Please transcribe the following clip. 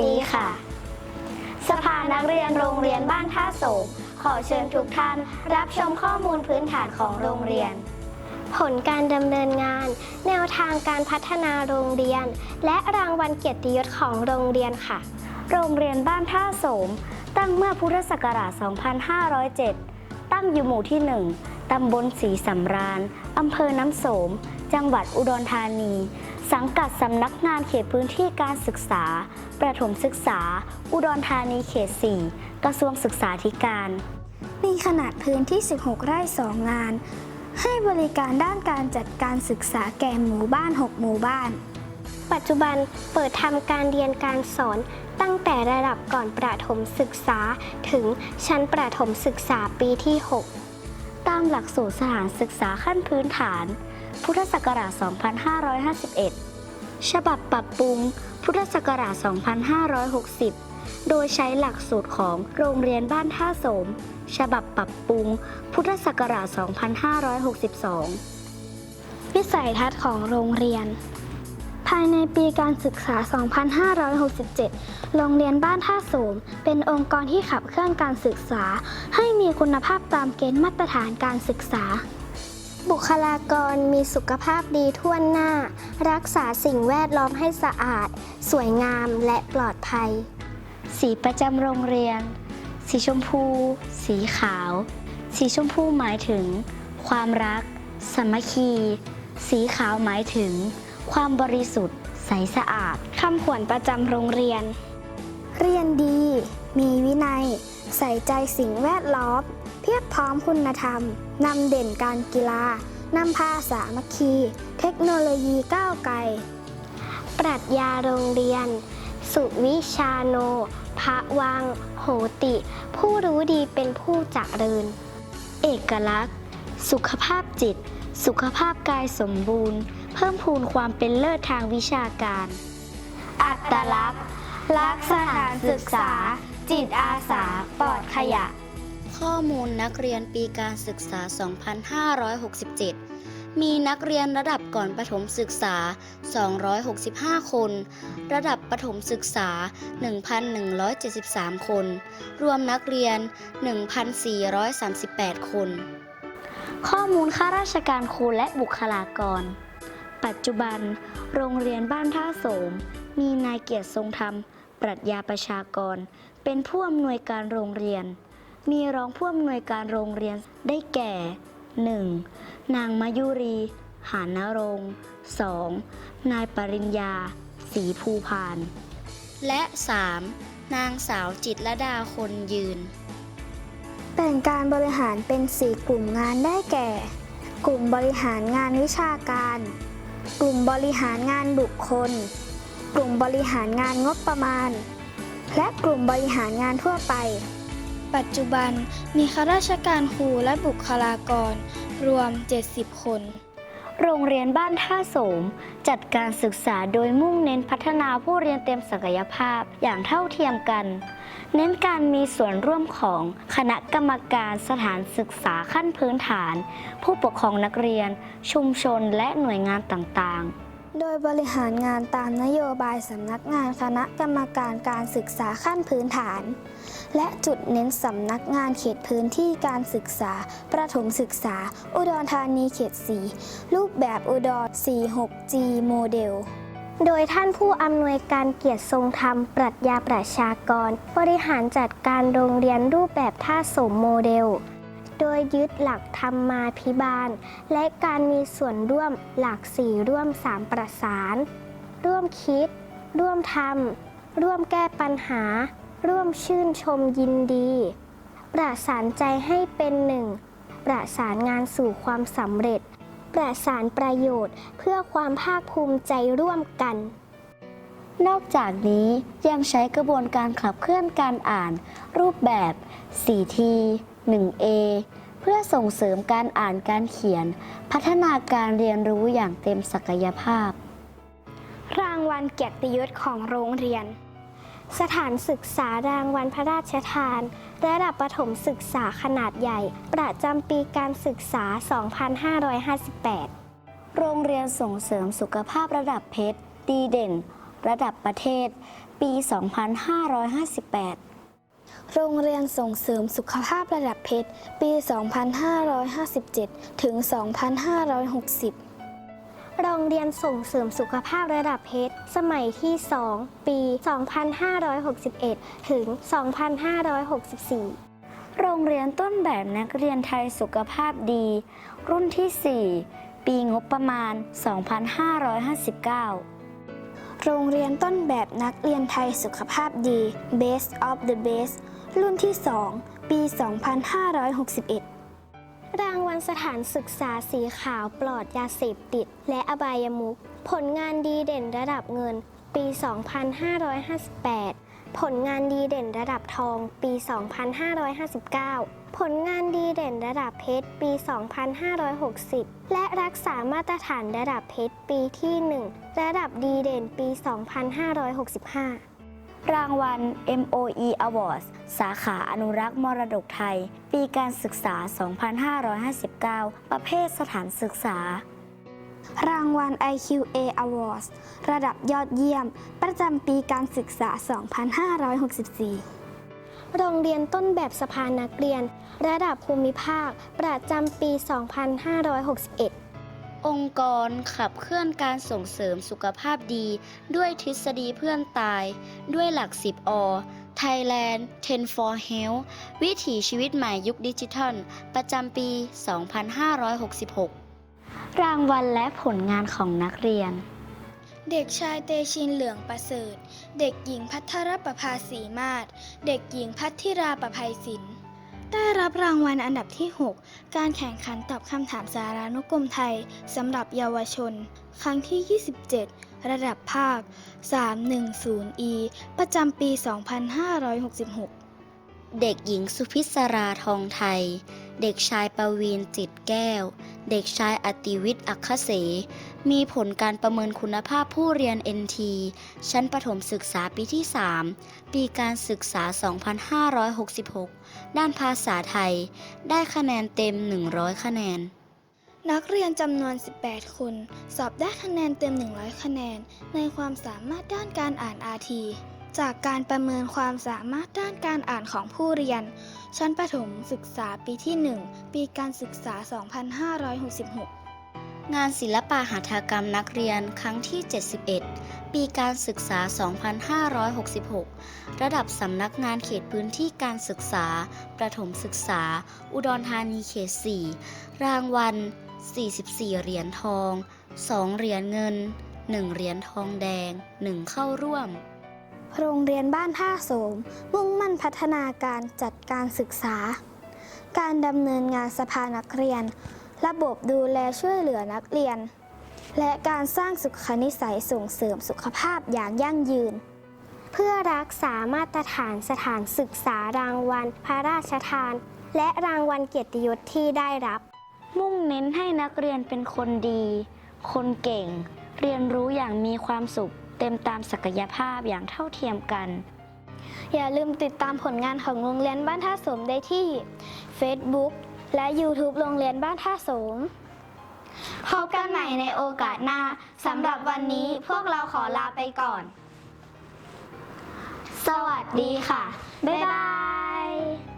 ดีค่ะ สภานักเรียนโรงเรียนบ้านท่าโศกขอเชิญทุกท่านรับชมข้อมูลพื้นฐานของโรงเรียน ผลการดำเนินงาน แนวทางการพัฒนาโรงเรียน และรางวัลเกียรติยศของโรงเรียนค่ะ โรงเรียนบ้านท่าโสม ตั้งเมื่อพุทธศักราช 2507 ตั้งอยู่หมู่ที่ 1 ตำบลศรีสำราญ อำเภอน้ำโสม จังหวัดอุดรธานี สังกัดสำนักงานเขตพื้นที่การศึกษา ประถมศึกษา อุดรธานีเขต 4 กระทรวงศึกษาธิการ มีขนาดพื้นที่ 16 ไร่ 2 งาน ให้บริการด้านการจัดการศึกษาแก่หมู่บ้าน 6 หมู่บ้าน ปัจจุบันเปิดทำการเรียนการสอนตั้งแต่ระดับก่อนประถมศึกษาถึงชั้นประถมศึกษาปีที่6ตามหลักสูตรสถานศึกษาขั้นพื้นฐาน พุทธศักราช 2551 ฉบับปรับปรุง พุทธศักราช 2560 โดยใช้หลักสูตรของโรงเรียนบ้านท่าโสม ฉบับปรับปรุง พุทธศักราช 2562 วิสัยทัศน์ของโรงเรียน ภายในปีการศึกษา 2567 โรงเรียนบ้านท่าโสม เป็นองค์กรที่ขับเคลื่อนการศึกษา ให้มีคุณภาพตามเกณฑ์มาตรฐานการศึกษา บุคลากรมีสุขภาพดีทั่วหน้า รักษาสิ่งแวดล้อมให้สะอาด สวยงามและปลอดภัย สีประจำโรงเรียน สีชมพู สีขาว สีชมพูหมายถึง ความรัก สามัคคี สีขาวหมายถึง ความบริสุทธิ์ ใสสะอาดคำขวัญประจำโรงเรียน เรียนดี มีวินัย ใส่ใจสิ่งแวดล้อม เพียบพร้อมคุณธรรม นำเด่นการกีฬานำพาสามัคคี เทคโนโลยีก้าวไกล ปรัชญาโรงเรียน สุวิชาโน พระวัง โหติ ผู้รู้ดีเป็นผู้จักเริญเอกลักษณ์ สุขภาพจิต สุขภาพกายสมบูรณ์ เพิ่มพูนความเป็นเลิศทางวิชาการ อัตลักษณ์ลักษณะศึกษา จิตอาสา ปลอดขยะ ข้อมูลนักเรียนปีการศึกษา 2567 มีนักเรียนระดับก่อนประถมศึกษา 265 คน ระดับประถมศึกษา 1,173 คน รวมนักเรียน 1,438 คน ข้อมูลข้าราชการครูและบุคลากร ปัจจุบัน โรงเรียนบ้านท่าโสม มีนายเกียรติทรงธรรม ปรัชญาประชากร เป็นผู้อำนวยการโรงเรียน มีรองผู้อำนวยการโรงเรียนได้แก่ 1. นางมายุรี หานรงค์ 2. นายปริญญาศรีภูพาน และ 3. นางสาวจิตรดาคนยืน แบ่งการบริหารเป็น 4 กลุ่มงานได้แก่ กลุ่มบริหารงานวิชาการ กลุ่มบริหารงานบุคคล กลุ่มบริหารงานงบประมาณ และกลุ่มบริหารงานทั่วไป ปัจจุบันมีข้าราชการครูและบุคลากร รวม 70 คน โรงเรียนบ้านท่าโสม จัดการศึกษาโดยมุ่งเน้นพัฒนาผู้เรียนเต็มศักยภาพอย่างเท่าเทียมกัน เน้นการมีส่วนร่วมของคณะกรรมการสถานศึกษาขั้นพื้นฐาน ผู้ปกครองนักเรียน ชุมชนและหน่วยงานต่างๆโดยบริหารงานตามนโยบายสำนักงานคณะกรรมการการศึกษาขั้นพื้นฐาน และจุดเน้นสำนักงานเขตพื้นที่การศึกษา ประถมศึกษา อุดรธานีเขต 4 รูปแบบอุดร 46G โมเดลโดยท่านผู้อำนวยการเกียรติทรงธรรม ปรัชญาประชากร บริหารจัดการโรงเรียนรูปแบบท่าสมโมเดล โดยยึดหลักธรรมาภิบาล และการมีส่วนร่วมหลักสี่ร่วมสามประสาน ร่วมคิด ร่วมทำร่วมแก้ปัญหา ร่วมชื่นชมยินดี ประสานใจให้เป็นหนึ่ง ประสานงานสู่ความสำเร็จ ประสานประโยชน์เพื่อความภาคภูมิใจร่วมกัน นอกจากนี้ยังใช้กระบวนการขับเคลื่อนการอ่าน รูปแบบ 4T 1A เพื่อส่งเสริมการอ่านการเขียน พัฒนาการเรียนรู้อย่างเต็มศักยภาพ รางวัลเกียรติยศของโรงเรียน สถานศึกษารางวัลพระราชทาน ระดับประถมศึกษาขนาดใหญ่ ประจำปีการศึกษา 2558 โรงเรียนส่งเสริมสุขภาพระดับเพชร ดีเด่น ระดับประเทศ ปี 2558 โรงเรียนส่งเสริมสุขภาพระดับเพชร ปี 2557 ถึง 2560 โรงเรียนส่งเสริมสุขภาพระดับเพชร สมัยที่ 2 ปี 2561 ถึง 2564โรงเรียนต้นแบบนักเรียนไทยสุขภาพดี รุ่นที่ 4 ปีงบประมาณ 2559 โรงเรียนต้นแบบนักเรียนไทยสุขภาพดี Best of the Best รุ่นที่ 2 ปี 2561 รางวัลสถานศึกษาสีขาวปลอดยาเสพติด และอบายมุขผลงานดีเด่นระดับเงิน ปี 2558 ผลงานดีเด่นระดับทอง ปี 2559 ผลงานดีเด่นระดับเพชร ปี 2560 และรักษามาตรฐานระดับเพชรปีที่ 1 ระดับดีเด่นปี 2565 รางวัล MOE Awards สาขาอนุรักษ์มรดกไทย ปีการศึกษา 2559 ประเภทสถานศึกษา รางวัล IQA Awards ระดับยอดเยี่ยม ประจำปีการศึกษา 2564 โรงเรียนต้นแบบสภานักเรียน ระดับภูมิภาค ประจำปี 2561 องค์กรขับเคลื่อนการส่งเสริมสุขภาพดี ด้วยทฤษฎีเพื่อนตาย ด้วยหลัก 10 อ Thailand 10 for Health วิถีชีวิตใหม่ยุคดิจิทัล ประจำปี 2566 รางวัลและผลงานของนักเรียน เด็กชายเตชินเหลืองประเสริฐ เด็กหญิงพัทรประภาสีมาศเด็กหญิงพัทธิราประภัยศิลป์ ได้รับรางวัลอันดับที่ 6 การแข่งขันตอบคำถามสารานุกรมไทยสำหรับเยาวชน ครั้งที่ 27 ระดับภาค 310E ประจำปี 2566 เด็กหญิงสุพิศราทองไทย เด็กชายประวีนจิตแก้ว เด็กชายอติวิทย์อัคเส มีผลการประเมินคุณภาพผู้เรียน NT ชั้นประถมศึกษาปีที่ 3 ปีการศึกษา 2566 ด้านภาษาไทย ได้คะแนนเต็ม 100 คะแนน นักเรียนจำนวน 18 คน สอบได้คะแนนเต็ม 100 คะแนน ในความสามารถด้านการอ่าน RT จากการประเมินความสามารถด้านการอ่านของผู้เรียน ชั้นประถมศึกษาปีที่ 1 ปีการศึกษา 2566 งานศิลปะหัตถกรรมนักเรียนครั้งที่ 71 ปีการศึกษา 2566 ระดับสำนักงานเขตพื้นที่การศึกษา ประถมศึกษา อุดรธานีเขต 4 รางวัล 44 เหรียญทอง 2 เหรียญเงิน 1 เหรียญทองแดง 1 เข้าร่วม โรงเรียนบ้านท่าโสม มุ่งมั่นพัฒนาการจัดการศึกษา การดำเนินงานสภานักเรียน ระบบดูแลช่วยเหลือนักเรียน และการสร้างสุขนิสัยส่งเสริมสุขภาพอย่างยั่งยืน เพื่อรักษามาตรฐานสถานศึกษารางวัล พระราชทาน และรางวัลเกียรติยศที่ได้รับ มุ่งเน้นให้นักเรียนเป็นคนดี คนเก่ง เรียนรู้อย่างมีความสุข เต็มตามศักยภาพอย่างเท่าเทียมกัน อย่าลืมติดตามผลงานของโรงเรียนบ้านท่าสมได้ที่ Facebook และ YouTube โรงเรียนบ้านท่าสมพบกันใหม่ในโอกาสหน้าสำหรับวันนี้พวกเราขอลาไปก่อน สวัสดีค่ะ บ๊ายบาย